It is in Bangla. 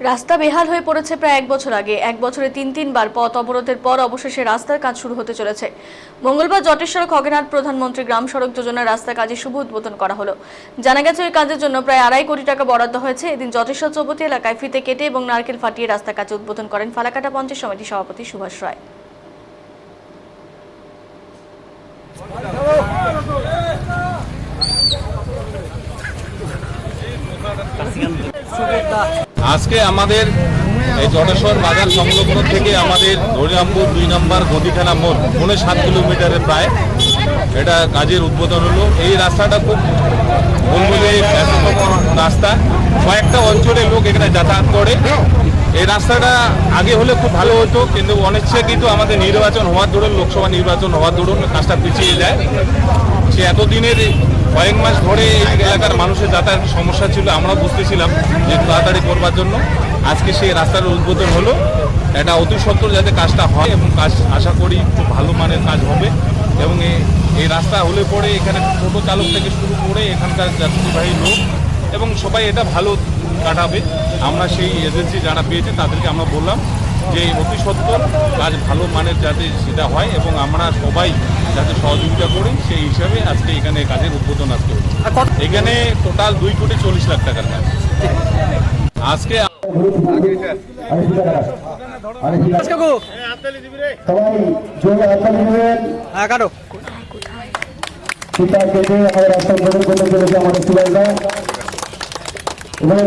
রাস্তা বেহাল হয়ে পড়েছে প্রায় এক বছর আগে। এক বছরে তিন, তিনবার পথ অবরোধের পর অবশেষে রাস্তার কাজ শুরু হতে চলেছে। মঙ্গলবার জটেশ্বর খগেনহাট প্রধানমন্ত্রী গ্রাম সড়ক যোজনার রাস্তার কাজে শুভ উদ্বোধন করা হলো। জানা গেছে ওই কাজের জন্য প্রায় আড়াই কোটি টাকা বরাদ্দ হয়েছে। এদিন জটেশ্বর চৌপতি এলাকায় ফিতে কেটে এবং নারকেল ফাটিয়ে রাস্তার কাজে উদ্বোধন করেন ফালাকাটা পঞ্চায়েত সমিতির সভাপতি সুভাষ রায়। আজকে আমাদের এই জটেশ্বর বাজার সংলগ্ন থেকে আমাদের হরিরামপুর দুই নম্বর গদিখানা মোড়, পৌনে সাত কিলোমিটারের প্রায় এটা কাজের উদ্বোধন হলো। এই রাস্তাটা খুব বলব যে ব্যস্ততম রাস্তা। কয়েকটা অঞ্চলে লোক এখানে যাতায়াত করে। এই রাস্তাটা আগে হলে খুব ভালো হতো, কিন্তু অনিচ্ছা কিন্তু আমাদের নির্বাচন হওয়ার দরুন, লোকসভা নির্বাচন হওয়ার দরুন কাজটা পিছিয়ে যায়। সে এতদিনের কয়েক মাস ধরে এই এলাকার মানুষের যাতায়াতের সমস্যা ছিল আমরা বুঝতেছিলাম যে তাড়াতাড়ি করবার জন্য। আজকে সেই রাস্তার উদ্বোধন হলো। এটা অতি সত্তর যাতে কাজটা হয় এবং কাজ আশা করি খুব ভালো মানের কাজ হবে। এবং এই রাস্তা হলে পরে এখানে টোটো চালক থেকে শুরু করে এখানকার যাত্রীবাহী লোক এবং সবাই এটা ভালো কাটাবে। আমরা সেই এজেন্সি যারা পেয়েছে তাদেরকে আমরা বললাম যে অতি সত্তর কাজ ভালো মানের যাতে সেটা হয় এবং আমরা সবাই যাতে সহযোগিতা করি সেই হিসাবে আজকে এখানে কাজের উদ্বোধন আজকে এখানে টোটাল দুই কোটি চল্লিশ লাখ টাকার কাজ। আজকে হ্যাঁ আমাদের